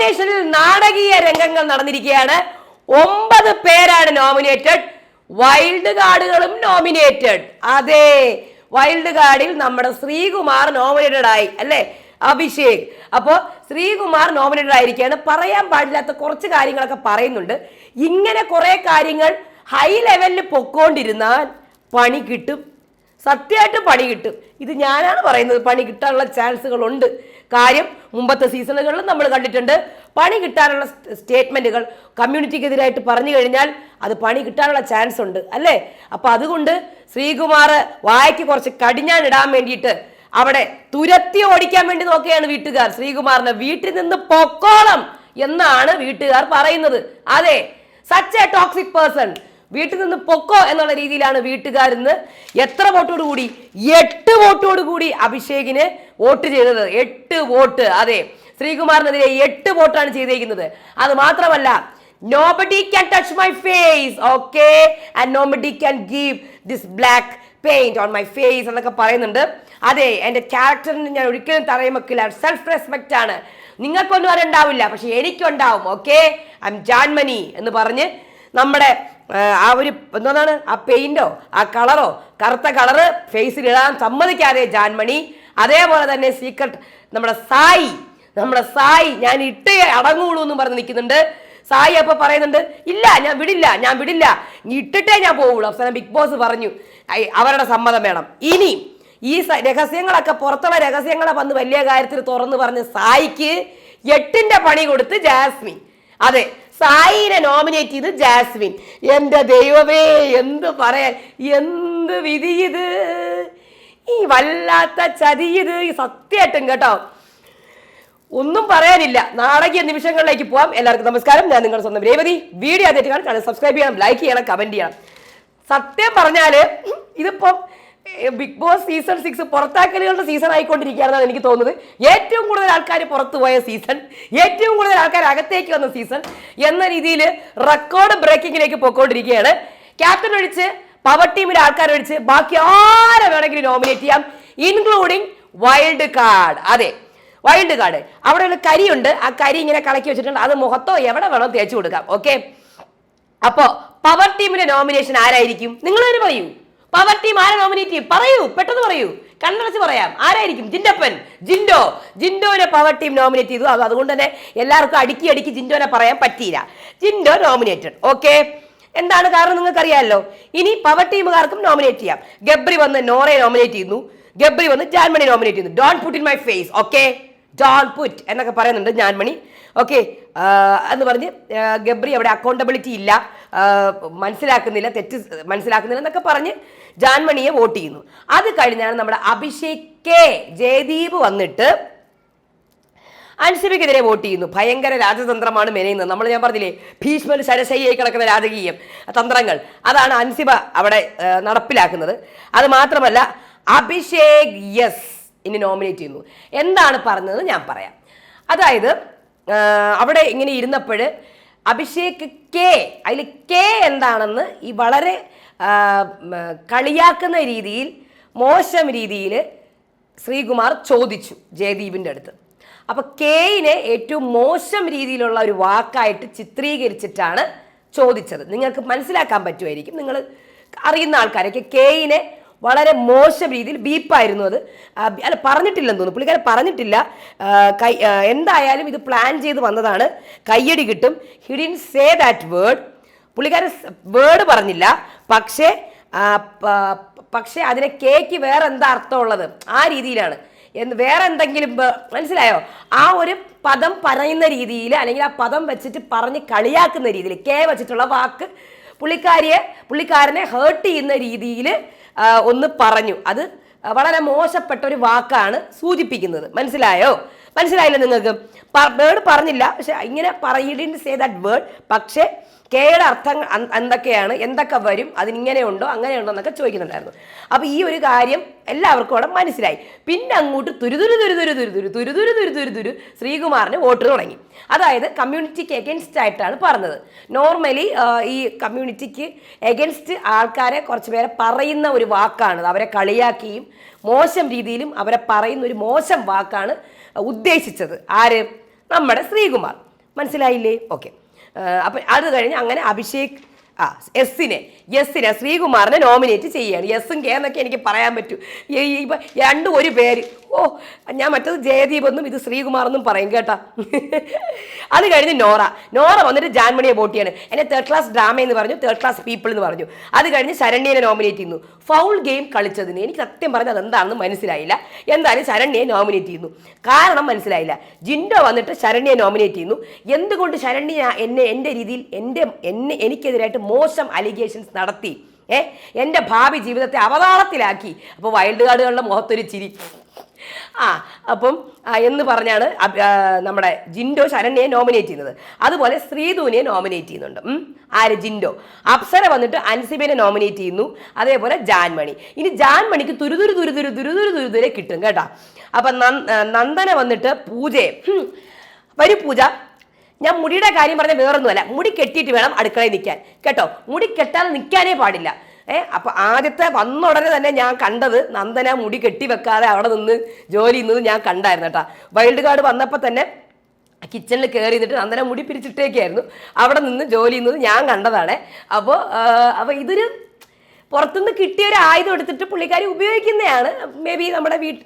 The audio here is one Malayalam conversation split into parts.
നോമിനേഷനിൽ നാടകീയ രംഗങ്ങൾ നടന്നിരിക്കുകയാണ്. ഒമ്പത് പേരാണ് നോമിനേറ്റഡ് വൈൽഡ് കാർഡുകളും നോമിനേറ്റഡ് അതെ വൈൽഡ് കാർഡിൽ നമ്മുടെ ശ്രീകുമാർ നോമിനേറ്റഡ് ആയി അല്ലേ? അഭിഷേക്. അപ്പോൾ ശ്രീകുമാർ നോമിനേറ്റഡ് ആയിരിക്കുകയാണ്. പറയാൻ പാടില്ലാത്ത കുറച്ച് കാര്യങ്ങളൊക്കെ പറയുന്നുണ്ട്. ഇങ്ങനെ കുറേ കാര്യങ്ങൾ ഹൈ ലെവലിൽ പൊക്കോണ്ടിരുന്നാൽ പണി കിട്ടും. സത്യമായിട്ട് പണി കിട്ടും. ഇത് ഞാനാണ് പറയുന്നത്. പണി കിട്ടാനുള്ള ചാൻസുകളുണ്ട്. കാര്യം മുമ്പത്തെ സീസണുകളിലും നമ്മൾ കണ്ടിട്ടുണ്ട് പണി കിട്ടാനുള്ള സ്റ്റേറ്റ്മെന്റുകൾ കമ്മ്യൂണിറ്റിക്കെതിരായിട്ട് പറഞ്ഞു കഴിഞ്ഞാൽ അത് പണി കിട്ടാനുള്ള ചാൻസ് ഉണ്ട് അല്ലേ? അപ്പോൾ അതുകൊണ്ട് ശ്രീകുമാർ വായയ്ക്ക് കുറച്ച് കടിഞ്ഞാൻ ഇടാൻ വേണ്ടിയിട്ട് അവിടെ തുരത്തി ഓടിക്കാൻ വേണ്ടി നോക്കുകയാണ് വീട്ടുകാർ. ശ്രീകുമാറിനെ വീട്ടിൽ നിന്ന് പൊക്കോളം എന്നാണ് വീട്ടുകാർ പറയുന്നത്. അതെ സച്ച് എ ടോക്സിക് പേഴ്സൺ വീട്ടിൽ നിന്ന് പൊക്കോ എന്നുള്ള രീതിയിലാണ് വീട്ടുകാർ ഇന്ന് എത്ര വോട്ടോട് കൂടി എട്ട് വോട്ടോട് കൂടി അഭിഷേകിന് വോട്ട് ചെയ്തത്. എട്ട് വോട്ട്. അതെ ശ്രീകുമാറിനെതിരെ എട്ട് വോട്ടാണ് ചെയ്തേക്കുന്നത്. അത് മാത്രമല്ല nobody can touch my face okay and nobody can give this black paint on my face എന്നൊക്കെ പറയുന്നുണ്ട്. അതെ എന്റെ ക്യാരക്ടറിന് ഞാൻ ഒരിക്കലും തറയും വെക്കില്ല സെൽഫ് റെസ്പെക്റ്റ് ആണ്. നിങ്ങൾക്കൊന്നും അതുണ്ടാവില്ല പക്ഷെ എനിക്കുണ്ടാവും ഓക്കെ ഐ എം ജാൻമനി എന്ന് പറഞ്ഞ് നമ്മുടെ ആ, ഒരു എന്താണ്? ആ പെയിന്റോ ആ കളറോ കറുത്ത കളറ് ഫേസിൽ ഇടാൻ സമ്മതിക്കാതെ ജാൻമണി. അതേപോലെ തന്നെ സീക്രട്ട് നമ്മുടെ സായി നമ്മുടെ സായി ഞാൻ ഇട്ടേ അടങ്ങുള്ളൂ എന്ന് പറഞ്ഞ് നിൽക്കുന്നുണ്ട്. സായി അപ്പൊ പറയുന്നുണ്ട് ഇല്ല ഞാൻ വിടില്ല ഞാൻ വിടില്ല. ഇട്ടിട്ടേ ഞാൻ പോവുള്ളൂ. അവസാനം ബിഗ് ബോസ് പറഞ്ഞു അവരുടെ സമ്മതം വേണം. ഇനി ഈ രഹസ്യങ്ങളൊക്കെ പുറത്തുള്ള രഹസ്യങ്ങളെ വന്ന് വലിയ കാര്യത്തിൽ തുറന്നു പറഞ്ഞ് സായിക്ക് എട്ടിന്റെ പണി കൊടുത്ത് ജാസ്മി അതെ സായിനെ നോമിനേറ്റ് ചെയ്ത് ജാസ്മിൻ. എന്റെ ദൈവമേ എന്ത് പറയാൻ എന്ത് വിധി ഇത്? ഈ വല്ലാത്ത ചതി ഇത് സത്യമായിട്ടും കേട്ടോ. ഒന്നും പറയാനില്ല. നാടകീയ നിമിഷങ്ങളിലേക്ക് പോവാം. എല്ലാവർക്കും നമസ്കാരം. ഞാൻ നിങ്ങളുടെ സ്വന്തം രേവതി. വീഡിയോ ആദ്യമായിട്ട് കാണാൻ സബ്സ്ക്രൈബ് ചെയ്യണം ലൈക്ക് ചെയ്യണം കമന്റ് ചെയ്യണം. സത്യം പറഞ്ഞാൽ ഇതിപ്പം ബിഗ് ബോസ് സീസൺ സിക്സ് പുറത്താക്കലുകളുടെ സീസൺ ആയിക്കൊണ്ടിരിക്കുകയാണെന്നാണ് എനിക്ക് തോന്നുന്നത്. ഏറ്റവും കൂടുതൽ ആൾക്കാർ പുറത്തു പോയ സീസൺ ഏറ്റവും കൂടുതൽ ആൾക്കാർ അകത്തേക്ക് വന്ന സീസൺ എന്ന രീതിയിൽ റെക്കോർഡ് ബ്രേക്കിങ്ങിലേക്ക് പോയിക്കൊണ്ടിരിക്കുകയാണ്. ക്യാപ്റ്റൻ ഒഴിച്ച് പവർ ടീമിലെ ആൾക്കാർ ഒഴിച്ച് ബാക്കി ആരെ വേണമെങ്കിലും നോമിനേറ്റ് ചെയ്യാം ഇൻക്ലൂഡിങ് വൈൽഡ് കാർഡ് അതെ വൈൽഡ് കാർഡ് അവിടെ ഒരു കരിയുണ്ട്. ആ കരി ഇങ്ങനെ കളക്കി വെച്ചിട്ടുണ്ട്. അത് മുഖത്തോ എവിടെ വേണോ തേച്ചു കൊടുക്കാം. ഓക്കെ അപ്പോ പവർ ടീമിന്റെ നോമിനേഷൻ ആരായിരിക്കും? നിങ്ങൾ തന്നെ പറയൂ. പവർ ടീം ആരെ നോമിനേറ്റ് ചെയ്യും പറയൂ പെട്ടെന്ന് പറയൂ. കണ്ണടച്ച് പറയാം. ആരായിരിക്കും? ജിൻഡപ്പൻ. ജിൻഡോ. ജിൻഡോനെ പവർ ടീം നോമിനേറ്റ് ചെയ്തു. അത് അതുകൊണ്ട് തന്നെ എല്ലാവർക്കും അടുക്കി അടുക്കി ജിൻഡോനെ പറയാൻ പറ്റിയില്ല. ജിൻഡോ നോമിനേറ്റഡ് ഓക്കെ എന്താണ് കാരണം നിങ്ങൾക്ക് അറിയാമല്ലോ ഇനി പവർ ടീമുകാർക്കും നോമിനേറ്റ് ചെയ്യാം. ഗബ്രി വന്ന് നോറയെ നോമിനേറ്റ് ചെയ്യുന്നു. ഗബ്രി വന്ന് ജാൻമണി നോമിനേറ്റ് ചെയ്യുന്നു. Don't put in my face okay don't put എന്നൊക്കെ പറയുന്നുണ്ട് ജാൻമണി. ഓക്കെ എന്ന് പറഞ്ഞ് ഗബ്രി അവിടെ അക്കൗണ്ടബിലിറ്റി ഇല്ല. മനസ്സിലാക്കുന്നില്ല. തെറ്റ് മനസ്സിലാക്കുന്നില്ല എന്നൊക്കെ പറഞ്ഞ് ജാൻമണിയെ വോട്ട് ചെയ്യുന്നു. അത് കഴിഞ്ഞാണ് നമ്മുടെ അഭിഷേക് കെ. ജയദീപ് വന്നിട്ട് അൻസിബിക്കെതിരെ വോട്ട് ചെയ്യുന്നു. ഭയങ്കര രാജതന്ത്രമാണ് മെനയുന്നത്. നമ്മൾ ഞാൻ പറഞ്ഞില്ലേ ഭീഷ്മൽ ശരശയ്യായി കിടക്കുന്ന രാജകീയം തന്ത്രങ്ങൾ. അതാണ് അൻസിബ അവിടെ നടപ്പിലാക്കുന്നത്. അത് മാത്രമല്ല അഭിഷേക് യെസ് ഇനി നോമിനേറ്റ് ചെയ്യുന്നു. എന്താണ് പറഞ്ഞത് ഞാൻ പറയാം. അതായത് അവിടെ ഇങ്ങനെ ഇരുന്നപ്പോൾ അഭിഷേക് കെ അതിൽ കെ എന്താണെന്ന് ഈ വളരെ കളിയാക്കുന്ന രീതിയിൽ മോശം രീതിയിൽ ശ്രീകുമാർ ചോദിച്ചു ജയദീപിന്റെ അടുത്ത്. അപ്പം കെയിനെ ഏറ്റവും മോശം രീതിയിലുള്ള ഒരു വാക്കായിട്ട് ചിത്രീകരിച്ചിട്ടാണ് ചോദിച്ചത്. നിങ്ങൾക്ക് മനസ്സിലാക്കാൻ പറ്റുമായിരിക്കും. നിങ്ങൾ അറിയുന്ന ആൾക്കാരൊക്കെ കെയിനെ വളരെ മോശം രീതിയിൽ ബീപ്പായിരുന്നു അത്. അല്ല പറഞ്ഞിട്ടില്ലെന്ന് തോന്നുന്നു. പുള്ളിക്കാരൻ പറഞ്ഞിട്ടില്ല. കൈ എന്തായാലും ഇത് പ്ലാൻ ചെയ്ത് വന്നതാണ്. കയ്യടി കിട്ടും. He didn't say that word പുള്ളിക്കാരൻ വേർഡ് പറഞ്ഞില്ല. പക്ഷേ പക്ഷേ അതിനെ കേക്ക് വേറെ എന്താ അർത്ഥമുള്ളത്? ആ രീതിയിലാണ്. എന്ന് വേറെ എന്തെങ്കിലും മനസ്സിലായോ? ആ ഒരു പദം പറയുന്ന രീതിയിൽ അല്ലെങ്കിൽ ആ പദം വെച്ചിട്ട് പറഞ്ഞ് കളിയാക്കുന്ന രീതിയിൽ കെ വെച്ചിട്ടുള്ള വാക്ക് പുള്ളിക്കാരിയെ പുള്ളിക്കാരനെ ഹേർട്ട് ചെയ്യുന്ന രീതിയിൽ ഒന്ന് പറഞ്ഞു. അത് വളരെ മോശപ്പെട്ട ഒരു വാക്കാണ് സൂചിപ്പിക്കുന്നത്. മനസ്സിലായോ? മനസ്സിലായില്ല നിങ്ങൾക്ക് വേർഡ് പറഞ്ഞില്ല പക്ഷെ ഇങ്ങനെ പറയിഡിൻ സേ ദാറ്റ് വേർഡ് പക്ഷേ കെയുടെ അർത്ഥങ്ങൾ എന്തൊക്കെയാണ് എന്തൊക്കെ വരും അതിനിങ്ങനെ ഉണ്ടോ അങ്ങനെ ഉണ്ടോ എന്നൊക്കെ ചോദിക്കുന്നുണ്ടായിരുന്നു അപ്പോൾ ഈ ഒരു കാര്യം എല്ലാവർക്കും അവിടെ മനസ്സിലായി പിന്നെ അങ്ങോട്ട് തുരുതുരു തുരുതുരു തുരുതുരു തുരുതുരു തുരുതുരു തുരു ശ്രീകുമാറിന് വോട്ട് തുടങ്ങി അതായത് കമ്മ്യൂണിറ്റിക്ക് എഗൻസ്റ്റ് ആയിട്ടാണ് പറഞ്ഞത് നോർമലി ഈ കമ്മ്യൂണിറ്റിക്ക് എഗൻസ്റ്റ് ആൾക്കാരെ കുറച്ച് പേരെ പറയുന്ന ഒരു വാക്കാണ് അവരെ കളിയാക്കിയും മോശം രീതിയിലും അവരെ പറയുന്ന ഒരു മോശം വാക്കാണ് ഉദ്ദേശിച്ചത്. ആര്? നമ്മുടെ ശ്രീകുമാർ. മനസ്സിലായില്ലേ? ഓക്കെ. അപ്പം അത് കഴിഞ്ഞ് അങ്ങനെ അഭിഷേക് ആ എസ്സിനെ എസ്സിനെ ശ്രീകുമാറിനെ നോമിനേറ്റ് ചെയ്യുകയാണ് എസ്സും കെ എന്നൊക്കെ എനിക്ക് പറയാൻ പറ്റൂ. ഇപ്പം രണ്ടും ഒരു പേര്. ഓ ഞാൻ മറ്റത് ജയദീപ് എന്നും ഇത് ശ്രീകുമാർ എന്നും പറയും കേട്ടാ. അത് കഴിഞ്ഞ് നോറ. നോറ വന്നിട്ട് ജാൻമണിയെ വോട്ട് എന്നെ തേർഡ് ക്ലാസ് ഡ്രാമ എന്ന് പറഞ്ഞു തേർഡ് ക്ലാസ് പീപ്പിൾ എന്ന് പറഞ്ഞു. അത് കഴിഞ്ഞ് ശരണ്യനെ നോമിനേറ്റ് ചെയ്യുന്നു. ഫൗൾ ഗെയിം കളിച്ചതിന്. എനിക്ക് സത്യം പറഞ്ഞത് അതെന്താണെന്ന് മനസ്സിലായില്ല. എന്തായാലും ശരണ്യെ നോമിനേറ്റ് ചെയ്യുന്നു. കാരണം മനസ്സിലായില്ല. ജിൻഡോ വന്നിട്ട് ശരണ്യെ നോമിനേറ്റ് ചെയ്യുന്നു. എന്തുകൊണ്ട് ശരണ്യ എന്നെ എന്റെ രീതിയിൽ എന്റെ എന്നെ എനിക്കെതിരായിട്ട് മോശം അലിഗേഷൻസ് നടത്തി. ഏ? എന്റെ ഭാവി ജീവിതത്തെ അവതാളത്തിലാക്കി. അപ്പോൾ വൈൽഡ് കാർഡുകളുടെ മുഖത്തൊരു ചിരി. ആ അപ്പം എന്ന് പറഞ്ഞാണ് നമ്മുടെ ജിൻഡോ ശരണ്യെ നോമിനേറ്റ് ചെയ്യുന്നത്. അതുപോലെ ശ്രീധുവിനെ നോമിനേറ്റ് ചെയ്യുന്നുണ്ട്. ആര്? ജിൻഡോ. അപ്സര വന്നിട്ട് അൻസിബിനെ നോമിനേറ്റ് ചെയ്യുന്നു. അതേപോലെ ജാൻമണി. ഇനി ജാൻമണിക്ക് തുരുതുരു തുരുതുരു തുരുതുരു തുരുതുരെ കിട്ടും കേട്ടോ. അപ്പം നന്ദന വന്നിട്ട് പൂജയെ. ഹും, പൂജ. ഞാൻ മുടിയുടെ കാര്യം പറഞ്ഞ വേറൊന്നുമല്ല. മുടി കെട്ടിയിട്ട് വേണം അടുക്കളയിൽ നിൽക്കാൻ. കേട്ടോ? മുടി കെട്ടാതെ നിൽക്കാനേ പാടില്ല. ഏ അപ്പൊ ആദ്യത്തെ വന്ന ഉടനെ തന്നെ ഞാൻ കണ്ടത് നന്ദന മുടി കെട്ടി വെക്കാതെ അവിടെ നിന്ന് ജോലി ചെയ്യുന്നത് ഞാൻ കണ്ടായിരുന്നു കേട്ടോ. വൈൽഡ് കാർഡ് വന്നപ്പോൾ തന്നെ കിച്ചണിൽ കയറി നിന്നിട്ട് നന്ദന മുടി പിരിച്ചിട്ടേക്കായിരുന്നു. അവിടെ നിന്ന് ജോലി ചെയ്യുന്നത് ഞാൻ കണ്ടതാണ്. അപ്പോൾ അപ്പോൾ ഇതൊരു പുറത്തുനിന്ന് കിട്ടിയ ഒരു ആയുധം എടുത്തിട്ട് പുള്ളിക്കാരി ഉപയോഗിക്കുന്നതാണ്. മേ ബി നമ്മുടെ വീട്ട്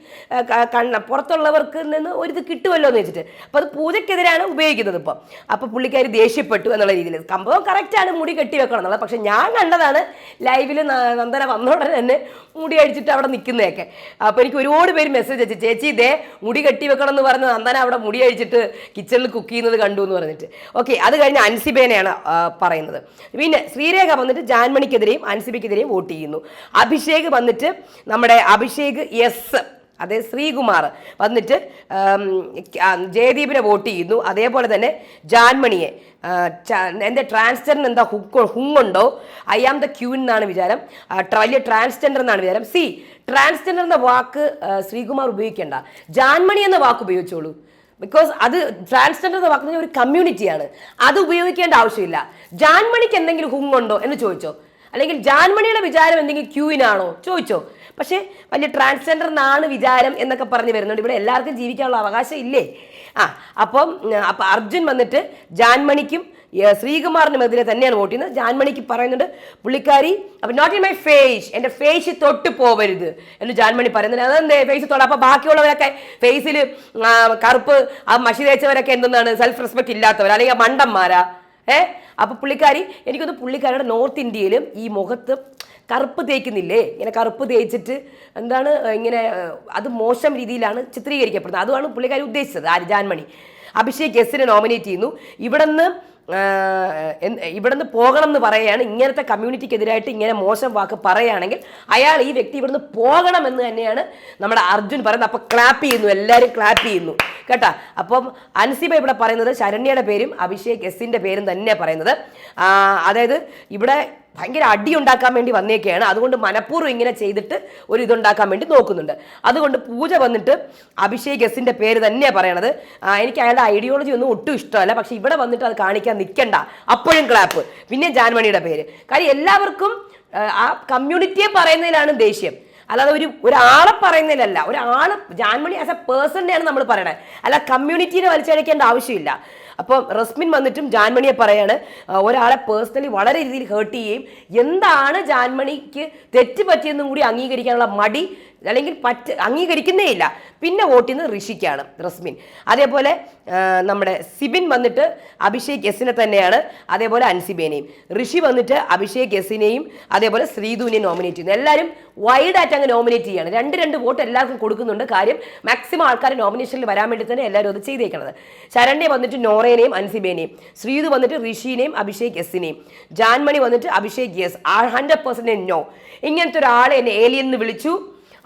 കണ്ണ പുറത്തുള്ളവർക്ക് നിന്ന് ഒരു ഇത് കിട്ടുമല്ലോ എന്ന് വെച്ചിട്ട്. അപ്പോൾ അത് പൂജയ്ക്കെതിരാണ് ഉപയോഗിക്കുന്നത് ഇപ്പം. അപ്പോൾ പുള്ളിക്കാരി ദേഷ്യപ്പെട്ടു എന്നുള്ള രീതിയിൽ. സംഭവം കറക്റ്റാണ് മുടി കെട്ടി വെക്കണം എന്നുള്ളത്. പക്ഷേ ഞാൻ കണ്ടതാണ് ലൈവിൽ നന്ദന വന്ന ഉടനെ തന്നെ മുടി അടിച്ചിട്ട് അവിടെ നിൽക്കുന്നതൊക്കെ അപ്പോൾ എനിക്ക് ഒരുപാട് പേര് മെസ്സേജ് അയച്ചു. ചേച്ചി ഇതേ മുടി കെട്ടി വെക്കണം എന്ന് പറഞ്ഞ് നന്ദന അവിടെ മുടി അഴിച്ചിട്ട് കിച്ചണിൽ കുക്ക് ചെയ്യുന്നത് കണ്ടു എന്ന് പറഞ്ഞിട്ട്. ഓക്കെ അത് കഴിഞ്ഞ് അൻസിബേനെയാണ് പറയുന്നത്. പിന്നെ ശ്രീരേഖ വന്നിട്ട് ജാൻമണിക്കെതിരെയും അൻസിബയ്ക്കെതിരെയും വോട്ട് ചെയ്യുന്നു അഭിഷേക് വന്നിട്ട് നമ്മുടെ അഭിഷേക് എസ് അതെ ശ്രീകുമാർ വന്നിട്ട് ജയദീപിനെ വോട്ട് ചെയ്യുന്നു. അതേപോലെ തന്നെ ജാൻമണിയെ എന്റെ ട്രാൻസ്ജെൻഡർ എന്താ ഹുക്ക് ഹുങ്ങുണ്ടോ? ഐ ആം ദ ക്യൂൻ എന്നാണ് വിചാരം. വലിയ ട്രാൻസ്ജെൻഡർ എന്നാണ് വിചാരം. സി ട്രാൻസ്ജെൻഡർ എന്ന വാക്ക് ശ്രീകുമാർ ഉപയോഗിക്കേണ്ട. ജാൻമണി എന്ന വാക്ക് ഉപയോഗിച്ചോളൂ. ബിക്കോസ് അത് ട്രാൻസ്ജെൻഡർ എന്ന പറഞ്ഞാൽ ഒരു കമ്മ്യൂണിറ്റിയാണ്. അത് ഉപയോഗിക്കേണ്ട ആവശ്യമില്ല. ജാൻമണിക്ക് എന്തെങ്കിലും ഹുങ്ങുണ്ടോ എന്ന് ചോദിച്ചോ. അല്ലെങ്കിൽ ജാൻമണിയുടെ വിചാരം എന്തെങ്കിലും ക്യൂവിനാണോ? ചോദിച്ചോ. പക്ഷേ വലിയ ട്രാൻസ്ജെൻഡർ എന്നാണ് വിചാരം എന്നൊക്കെ പറഞ്ഞ് വരുന്നുണ്ട്. ഇവിടെ എല്ലാവർക്കും ജീവിക്കാനുള്ള അവകാശം ഇല്ലേ? ആ അപ്പം അപ്പൊ അർജുൻ വന്നിട്ട് ജാൻമണിക്കും ശ്രീകുമാറിനുമെതിരെ ശ്രീകുമാറിനും തന്നെയാണ് വോട്ട് ചെയ്യുന്നത്. ജാൻമണിക്ക് പറയുന്നുണ്ട് പുള്ളിക്കാരി അപ്പം നോട്ട് ഇൻ മൈ ഫേസ് എന്റെ ഫേസ് തൊട്ട് പോവരുത്. എന്ന് ജാൻമണി പറയുന്നുണ്ട്. അതെന്തേ? ഫേസ് തൊട്ട് അപ്പോൾ ബാക്കിയുള്ളവരൊക്കെ ഫേസിൽ കറുപ്പ് ആ മഷി തേച്ചവരൊക്കെ എന്തെന്നാണ്? സെൽഫ് റെസ്പെക്ട് ഇല്ലാത്തവർ അല്ലെങ്കിൽ മണ്ടന്മാരാ. ഏ? അപ്പൊ പുള്ളിക്കാരി എനിക്കൊന്ന് പുള്ളിക്കാരിയുടെ നോർത്ത് ഇന്ത്യയിലും ഈ മുഖത്ത് കറുപ്പ് തേക്കുന്നില്ലേ? ഇങ്ങനെ കറുപ്പ് തേച്ചിട്ട് എന്താണ് ഇങ്ങനെ അത് മോശം രീതിയിലാണ് ചിത്രീകരിക്കപ്പെടുന്നത്. അതുമാണ് പുള്ളിക്കാരി ഉദ്ദേശിച്ചത് ആര് ജാൻമണി. അഭിഷേക് എസിനെ നോമിനേറ്റ് ചെയ്യുന്നു. ഇവിടുന്ന് ഇവിടുന്ന് പോകണം എന്ന് പറയുകയാണ്. ഇങ്ങനത്തെ കമ്മ്യൂണിറ്റിക്കെതിരായിട്ട് ഇങ്ങനെ മോശം വാക്ക് പറയുകയാണെങ്കിൽ അയാൾ ഈ വ്യക്തി ഇവിടുന്ന് പോകണം എന്ന് തന്നെയാണ് നമ്മുടെ അർജുൻ പറയുന്നത്. അപ്പോൾ ക്ലാപ്പ് ചെയ്യുന്നു എല്ലാവരും ക്ലാപ്പ് ചെയ്യുന്നു. കേട്ടാ. അപ്പം അൻസിബ ഇവിടെ പറയുന്നത് ശരണ്യയുടെ പേരും അഭിഷേക് എസിന്റെ പേരും തന്നെയാണ് പറയുന്നത്. അതായത് ഇവിടെ ഭയങ്കര അടി ഉണ്ടാക്കാൻ വേണ്ടി വന്നേക്കെയാണ്. അതുകൊണ്ട് മനഃപൂർവം ഇങ്ങനെ ചെയ്തിട്ട് ഒരു ഇതുണ്ടാക്കാൻ വേണ്ടി നോക്കുന്നുണ്ട്. അതുകൊണ്ട് പൂജ വന്നിട്ട് അഭിഷേക് എസിന്റെ പേര് തന്നെയാണ് പറയണത്. എനിക്ക് അയാളുടെ ഐഡിയോളജി ഒന്നും ഒട്ടും ഇഷ്ടമല്ല. പക്ഷെ ഇവിടെ വന്നിട്ട് അത് കാണിക്കാൻ നിൽക്കണ്ട അപ്പോഴും ക്ലാപ്പ് പിന്നെ ജാൻമണിയുടെ പേര്. കാര്യം എല്ലാവർക്കും ആ, കമ്മ്യൂണിറ്റിയെ പറയുന്നതിലാണ് ദേഷ്യം. അല്ലാതെ ഒരു ഒരാളെ പറയുന്നതിലല്ല ഒരാൾ ജാൻമണി ആസ് എ പേഴ്സണിനെയാണ് നമ്മൾ പറയണത്. അല്ല കമ്മ്യൂണിറ്റീനെ വലിച്ചഴിക്കേണ്ട ആവശ്യമില്ല. അപ്പോൾ റസ്മിൻ വന്നിട്ടും ജാൻമണിയെ പറയാണ് ഒരാളെ പേഴ്സണലി വളരെ രീതിയിൽ ഹേർട്ട് ചെയ്യുകയും എന്താണ് ജാൻമണിക്ക് തെറ്റ് പറ്റിയെന്നും കൂടി അംഗീകരിക്കാനുള്ള മടി അല്ലെങ്കിൽ പറ്റ അംഗീകരിക്കുന്നേ ഇല്ല പിന്നെ വോട്ട് ചെയ്യുന്നത് ഋഷിക്കാണ് റസ്മിൻ. അതേപോലെ നമ്മുടെ സിബിൻ വന്നിട്ട് അഭിഷേക് എസിനെ തന്നെയാണ് അതേപോലെ അൻസിബേനെയും. ഋഷി വന്നിട്ട് അഭിഷേക് എസിനെയും അതേപോലെ ശ്രീധുവിനെയും നോമിനേറ്റ് ചെയ്യുന്നു. എല്ലാവരും വൈഡ് ആയിട്ട് അങ്ങ് നോമിനേറ്റ് ചെയ്യാണ്. രണ്ട് രണ്ട് വോട്ട് എല്ലാവർക്കും കൊടുക്കുന്നുണ്ട്. കാര്യം മാക്സിമം ആൾക്കാർ നോമിനേഷനിൽ വരാൻ വേണ്ടി തന്നെ എല്ലാവരും അത് ചെയ്തേക്കണത്. ശരണ്യ വന്നിട്ട് നോറേനെയും അൻസിബേനെയും. ശ്രീധു വന്നിട്ട് ഋഷിനെയും അഭിഷേക് എസിനെയും ജാൻമണി വന്നിട്ട് Abhishek S hundred percentage no. ഇങ്ങനത്തെ ഒരാളെ എന്നെ ഏലിയെന്ന് വിളിച്ചു.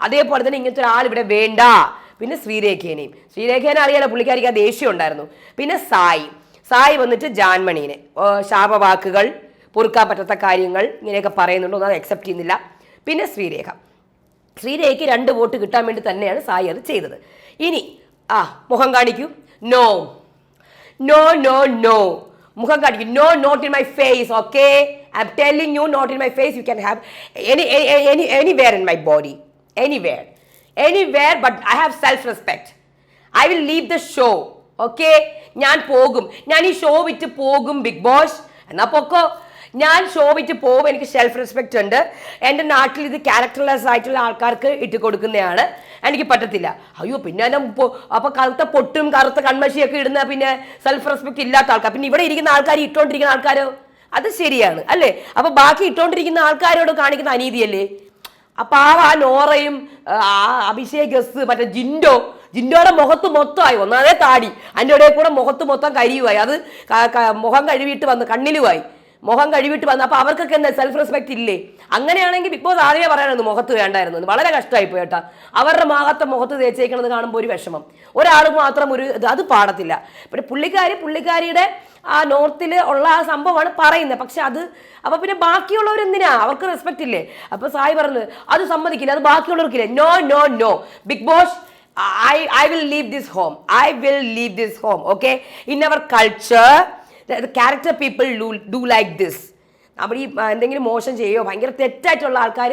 അതേപോലെ തന്നെ ഇങ്ങനത്തെ ഒരാൾ ഇവിടെ വേണ്ട. പിന്നെ ശ്രീരേഖേനെയും. ശ്രീരേഖേനെ അറിയാലോ പുള്ളിക്കാരിക്ക് ദേഷ്യം ഉണ്ടായിരുന്നു. പിന്നെ സായി. സായി വന്നിട്ട് ജാൻമണീനെ. ശാപവാക്കുകൾ പൊറുക്കാൻ പറ്റാത്ത കാര്യങ്ങൾ ഇങ്ങനെയൊക്കെ പറയുന്നുണ്ട്. അത് അക്സെപ്റ്റ് ചെയ്യുന്നില്ല. പിന്നെ ശ്രീരേഖ. ശ്രീരേഖയ്ക്ക് രണ്ട് വോട്ട് കിട്ടാൻ വേണ്ടി തന്നെയാണ് സായി അത് ചെയ്തത്. ഇനി ആ മുഖം കാണിക്കൂ. നോ. No no no. മുഖം കാണിക്കൂ. No not in my face okay I am telling you not in my face you can have any any anywhere in my body anywhere Anywhere, but I have self respect. I will leave the show. Okay ഞാൻ പോകും. ഞാൻ ഈ ഷോ വിറ്റ് പോകും ബിഗ് ബോസ് എന്നാ പൊക്കോ. ഞാൻ ഷോ വിറ്റ് പോകും എനിക്ക് സെൽഫ് റെസ്പെക്റ്റ് ഉണ്ട്. എന്റെ നാട്ടിൽ ഇത് ക്യാരക്ടർലെസ് ആയിട്ടുള്ള ആൾക്കാർക്ക് ഇട്ട് കൊടുക്കുന്നതാണ്. എനിക്ക് പറ്റത്തില്ല. അയ്യോ പിന്നെ എന്നെ അപ്പോൾ കറുത്ത പൊട്ടും കറുത്ത കൺമശിയൊക്കെ ഇടുന്ന പിന്നെ സെൽഫ് റെസ്പെക്ട് ഇല്ലാത്ത ആൾക്കാർ പിന്നെ ഇവിടെ ഇരിക്കുന്ന ആൾക്കാർ ഇട്ടുകൊണ്ടിരിക്കുന്ന ആൾക്കാരോ? അത് ശരിയാണ് അല്ലേ? അപ്പോൾ ബാക്കി ഇട്ടുകൊണ്ടിരിക്കുന്ന ആൾക്കാരോട് കാണിക്കുന്ന അനീതിയല്ലേ? അപ്പൊ ആ ആ നോറയും അഭിഷേക് ഗസ് മറ്റേ ജിൻഡോ ജിൻഡോയുടെ മുഖത്ത് മൊത്തമായി ഒന്നാതെ താടി. അതിന്റെ ഇടയിൽ കൂടെ മുഖത്ത് മൊത്തം കരിയുമായി അത് മുഖം കഴുകിയിട്ട് വന്ന് കണ്ണിലുമായി. മുഖം കഴുകിയിട്ട് വന്ന്. അപ്പൊ അവർക്കൊക്കെ എന്താ? സെൽഫ് റെസ്പെക്റ്റ് ഇല്ലേ? അങ്ങനെയാണെങ്കിൽ ബിഗ് ബോസ് ആദ്യമേ പറയാനൊന്നും മുഖത്ത് വേണ്ടായിരുന്നു. വളരെ കഷ്ടമായി പോയി അവരുടെ മാകത്തെ മുഖത്ത് തേച്ചേക്കണത് കാണുമ്പോൾ ഒരു വിഷമം. ഒരാൾ മാത്രം ഒരു ഇത് അത് പാടത്തില്ല. പിന്നെ പുള്ളിക്കാരി പുള്ളിക്കാരിയുടെ ആ നോർത്തിൽ ഉള്ള ആ സംഭവമാണ് പറയുന്നത്. പക്ഷെ അത് അപ്പൊ പിന്നെ ബാക്കിയുള്ളവർ എന്തിനാ? അവർക്ക് റെസ്പെക്റ്റ് ഇല്ലേ? അപ്പൊ സായി പറഞ്ഞത് അത് സമ്മതിക്കില്ല അത് ബാക്കിയുള്ളവർക്കില്ലേ. No no no Bigg Boss I I will leave this home I will leave this home okay in our culture character people do like this അവർ ഈ എന്തെങ്കിലും മോശം ചെയ്യോ? ഭയങ്കര തെറ്റായിട്ടുള്ള ആൾക്കാർ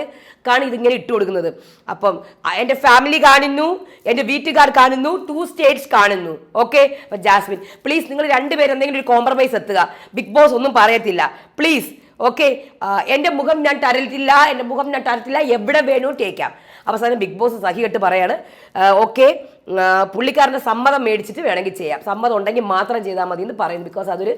കാണി ഇതിങ്ങനെ ഇട്ട് കൊടുക്കുന്നത്. അപ്പം എന്റെ ഫാമിലി കാണുന്നു എന്റെ വീട്ടുകാർ കാണുന്നു ടു സ്റ്റേറ്റ്സ് കാണുന്നു. ഓക്കെ അപ്പം ജാസ്മിൻ പ്ലീസ് നിങ്ങൾ രണ്ടുപേരും എന്തെങ്കിലും ഒരു കോംപ്രമൈസ് എത്തുക. ബിഗ് ബോസ് ഒന്നും പറയത്തില്ല. പ്ലീസ് ഓക്കെ എന്റെ മുഖം ഞാൻ തരത്തില്ല എന്റെ മുഖം ഞാൻ തരത്തില്ല എവിടെ വേണോ ടേക്കാം അവസാനം ബിഗ് ബോസ് സഹികെട്ട് പറയാണ്. ഓക്കെ പുള്ളിക്കാരന്റെ സമ്മതം മേടിച്ചിട്ട് വേണമെങ്കിൽ ചെയ്യാം. സമ്മതം ഉണ്ടെങ്കിൽ മാത്രം ചെയ്താൽ മതി എന്ന് പറയുന്നു. ബിക്കോസ് അതൊരു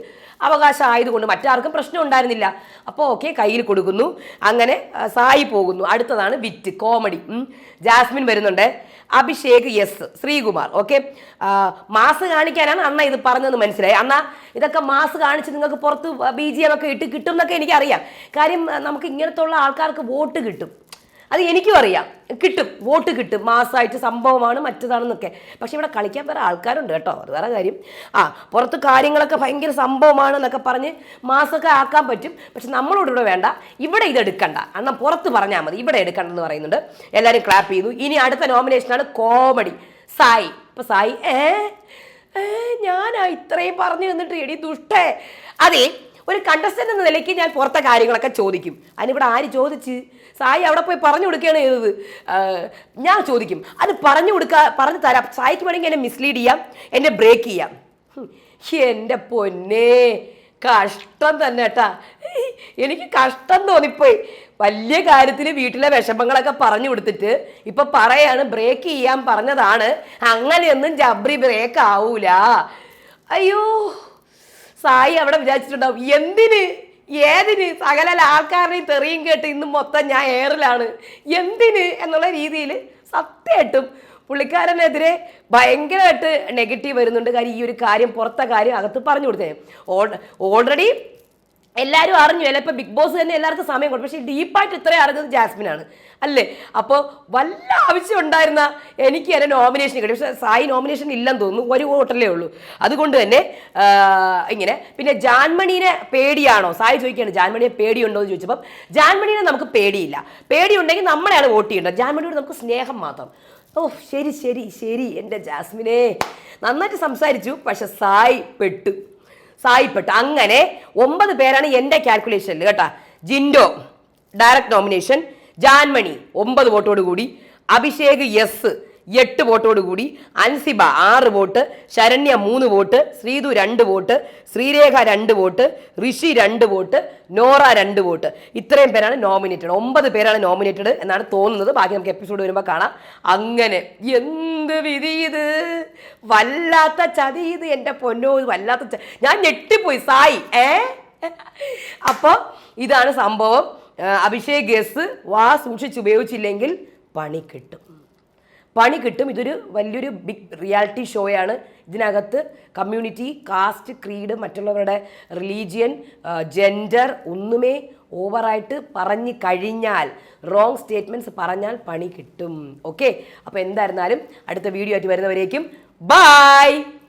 അവകാശം ആയതുകൊണ്ട് മറ്റാർക്കും പ്രശ്നം ഉണ്ടായിരുന്നില്ല. അപ്പോൾ ഓക്കെ കയ്യിൽ കൊടുക്കുന്നു. അങ്ങനെ സായി പോകുന്നു. അടുത്തതാണ് വിറ്റ് കോമഡി ജാസ്മിൻ വരുന്നുണ്ട്. Abhishek S Sreekumar. Okay mass കാണിക്കാനാണ് അന്ന ഇത് പറഞ്ഞതെന്ന് മനസ്സിലായി. അന്ന ഇതൊക്കെ മാസ് കാണിച്ച് നിങ്ങൾക്ക് പുറത്ത് ബി ജി എം ഒക്കെ ഇട്ട് കിട്ടും എന്നൊക്കെ എനിക്കറിയാം. കാര്യം നമുക്ക് ഇങ്ങനത്തെ ഉള്ള ആൾക്കാർക്ക് വോട്ട് കിട്ടും. അത് എനിക്കും അറിയാം. കിട്ടും. വോട്ട് കിട്ടും. മാസമായിട്ട് സംഭവമാണ് മറ്റതാണെന്നൊക്കെ. പക്ഷെ ഇവിടെ കളിക്കാൻ വേറെ ആൾക്കാരുണ്ട് കേട്ടോ. അത് വേറെ കാര്യം. ആ പുറത്ത് കാര്യങ്ങളൊക്കെ ഭയങ്കര സംഭവമാണ് എന്നൊക്കെ പറഞ്ഞ് മാസമൊക്കെ ആക്കാൻ പറ്റും. പക്ഷെ നമ്മളോട് ഇവിടെ വേണ്ട. ഇവിടെ ഇത് എടുക്കണ്ട. എന്നാൽ പുറത്ത് പറഞ്ഞാൽ മതി. ഇവിടെ എടുക്കണ്ട എന്ന് പറയുന്നുണ്ട്. എല്ലാവരും ക്ലാപ്പ് ചെയ്തു. ഇനി അടുത്ത നോമിനേഷനാണ് കോമഡി സായി. ഇപ്പൊ സായി ഏ, ഞാനാ ഇത്രയും പറഞ്ഞു തന്നിട്ട് എടി ദുഷ്ടേ. അതെ ഒരു കണ്ടസ്റ്റന്റ് എന്ന നിലയ്ക്ക് ഞാൻ പുറത്തെ കാര്യങ്ങളൊക്കെ ചോദിക്കും. അതിനിവിടെ ആര് ചോദിച്ച്? സായി അവിടെ പോയി പറഞ്ഞു കൊടുക്കുകയാണ് ചെയ്തത്. ഞാൻ ചോദിക്കും. അത് പറഞ്ഞു കൊടുക്കാ പറഞ്ഞു തരാം. സായിക്ക് വേണമെങ്കിൽ എന്നെ മിസ്ലീഡ് ചെയ്യാം. എന്നെ ബ്രേക്ക് ചെയ്യാം. എന്റെ പൊന്നേ കഷ്ടം തന്നെ കേട്ടാ എനിക്ക് കഷ്ടം തോന്നിപ്പോയി. വലിയ കാര്യത്തിൽ വീട്ടിലെ വിഷമങ്ങളൊക്കെ പറഞ്ഞു കൊടുത്തിട്ട് ഇപ്പൊ പറയാണ് ബ്രേക്ക് ചെയ്യാൻ പറഞ്ഞതാണ്. അങ്ങനെയൊന്നും ജബ്രി ബ്രേക്ക് ആവൂല. അയ്യോ. സായി അവിടെ വിചാരിച്ചിട്ടുണ്ടാവും എന്തിന്? ഏതിന്? സകല ആൾക്കാരുടെയും തെറിയും കേട്ട് ഇന്ന് മൊത്തം ഞാൻ എയറിലാണ് എന്തിന്? എന്നുള്ള രീതിയിൽ സത്യമായിട്ടും പുള്ളിക്കാരനെതിരെ ഭയങ്കരമായിട്ട് നെഗറ്റീവ് വരുന്നുണ്ട്. കാര്യം ഈ ഒരു കാര്യം പുറത്തെ കാര്യം അകത്ത് പറഞ്ഞു കൊടുത്തേ. ഓൾറെഡി എല്ലാവരും അറിഞ്ഞു. അല്ല ഇപ്പൊ ബിഗ് ബോസ് തന്നെ എല്ലാവർക്കും സമയം കൊടുക്കും. പക്ഷേ ഡീപ്പായിട്ട് ഇത്രയും അറിഞ്ഞത് ജാസ്മിനാണ് അല്ലേ? അപ്പോൾ വല്ല ആവശ്യം ഉണ്ടായിരുന്ന എനിക്ക് എന്നെ നോമിനേഷൻ കിട്ടി. പക്ഷേ സായി നോമിനേഷൻ ഇല്ലെന്ന് തോന്നുന്നു. ഒരു വോട്ടല്ലേ ഉള്ളൂ. അതുകൊണ്ട് തന്നെ ഇങ്ങനെ. പിന്നെ ജാൻമണീനെ പേടിയാണോ? സായി ചോദിക്കുകയാണ് ജാൻമണിയെ പേടിയുണ്ടോ? എന്ന് ചോദിച്ചപ്പം ജാൻമണീനെ നമുക്ക് പേടിയില്ല. പേടിയുണ്ടെങ്കിൽ നമ്മളെയാണ് വോട്ട് ചെയ്യേണ്ടത് ജാൻമണിയോട് നമുക്ക് സ്നേഹം മാത്രം. ഓ ശരി ശരി ശരി എന്റെ ജാസ്മിനെ. നന്നായിട്ട് സംസാരിച്ചു. പക്ഷെ സായി പെട്ടു. സായിപ്പെട്ട്. അങ്ങനെ ഒമ്പത് പേരാണ് എന്റെ കാൽക്കുലേഷനിൽ കേട്ടോ. ജിൻഡോ ഡയറക്റ്റ് നോമിനേഷൻ ജാൻമണി ഒമ്പത് വോട്ടോട് കൂടി. അഭിഷേക് എസ് എട്ട് വോട്ടോട് കൂടി അൻസിബ ആറ് വോട്ട് ശരണ്യ മൂന്ന് വോട്ട് ശ്രീതു രണ്ട് വോട്ട് ശ്രീരേഖ രണ്ട് വോട്ട് ഋഷി രണ്ട് വോട്ട് നോറ രണ്ട് വോട്ട്. ഇത്രയും പേരാണ് നോമിനേറ്റഡ് ഒമ്പത് പേരാണ് നോമിനേറ്റഡ് എന്നാണ് തോന്നുന്നത്. ബാക്കി നമുക്ക് എപ്പിസോഡ് വരുമ്പോൾ കാണാം. അങ്ങനെ എന്ത് വിധി ഇത്? വല്ലാത്ത ചതി ഇത് എന്റെ പൊന്നോ വല്ലാത്ത ഞാൻ ഞെട്ടിപ്പോയി. സായി ഏ? അപ്പോൾ ഇതാണ് സംഭവം. അഭിഷേക് ഗസ് വാ സൂക്ഷിച്ച് ഉപയോഗിച്ചില്ലെങ്കിൽ പണി കിട്ടും. പണി കിട്ടും. ഇതൊരു വലിയൊരു ബിഗ് റിയാലിറ്റി ഷോയാണ് ഇതിനകത്ത് കമ്മ്യൂണിറ്റി കാസ്റ്റ് ക്രീഡ് മറ്റുള്ളവരുടെ റിലീജിയൻ ജെൻഡർ ഒന്നുമേ ഓവറായിട്ട് പറഞ്ഞു കഴിഞ്ഞാൽ റോങ് സ്റ്റേറ്റ്മെന്റ്സ് പറഞ്ഞാൽ പണി കിട്ടും. ഓക്കെ അപ്പോൾ എന്തായിരുന്നാലും അടുത്ത വീഡിയോ ആയിട്ട് വരുന്നവരേക്കും. ബൈ